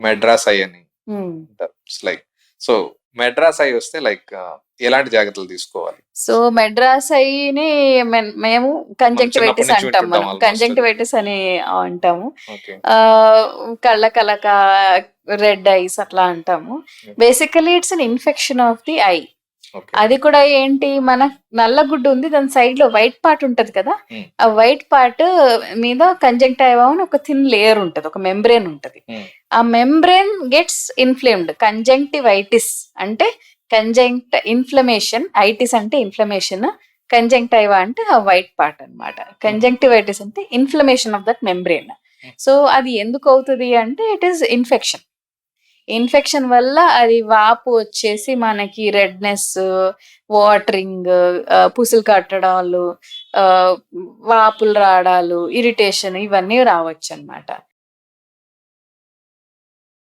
Madras eye అని. Like so Madras eye వస్తే like ఎలాంటి జాగ్రత్తలు తీసుకోవాలి? సో మెడ్రాస్ మెన్- మేము కంజంక్టివైటిస్ అంటాం మనం. కంజంక్టివైటిస్ అని అంటాము. కళ్ళ కలక రెడ్ ఐస్ అట్లా అంటాము. Basically it's an infection of the eye అది కూడా ఏంటి మన నల్ల గుడ్డు ఉంది దాని సైడ్లో వైట్ పార్ట్ ఉంటది కదా. ఆ వైట్ పార్ట్ మీద కంజంక్టైవా అని ఒక థిన్ లేయర్ ఉంటది ఒక మెంబ్రేన్ ఉంటది. ఆ మెంబ్రేన్ గెట్స్ ఇన్ఫ్లేమ్డ్ కంజంక్టివైటిస్ అంటే కంజంక్ట్ ఇన్ఫ్లమేషన్ ఐటిస్ అంటే ఇన్ఫ్లమేషన్ కంజంక్టైవా అంటే ఆ వైట్ పార్ట్ అన్నమాట. కంజంక్టివైటిస్ అంటే inflammation of that membrane. So అది ఎందుకు అవుతుంది అంటే ఇట్ ఈస్ ఇన్ఫెక్షన్. ఇన్ఫెక్షన్ వల్ల అది వాపు వచ్చేసి మనకి రెడ్నెస్ వాటరింగ్ పుసులు కట్టడాలు ఆ, వాపులు రావడాలు ఇరిటేషన్ ఇవన్నీ రావచ్చు అన్నమాట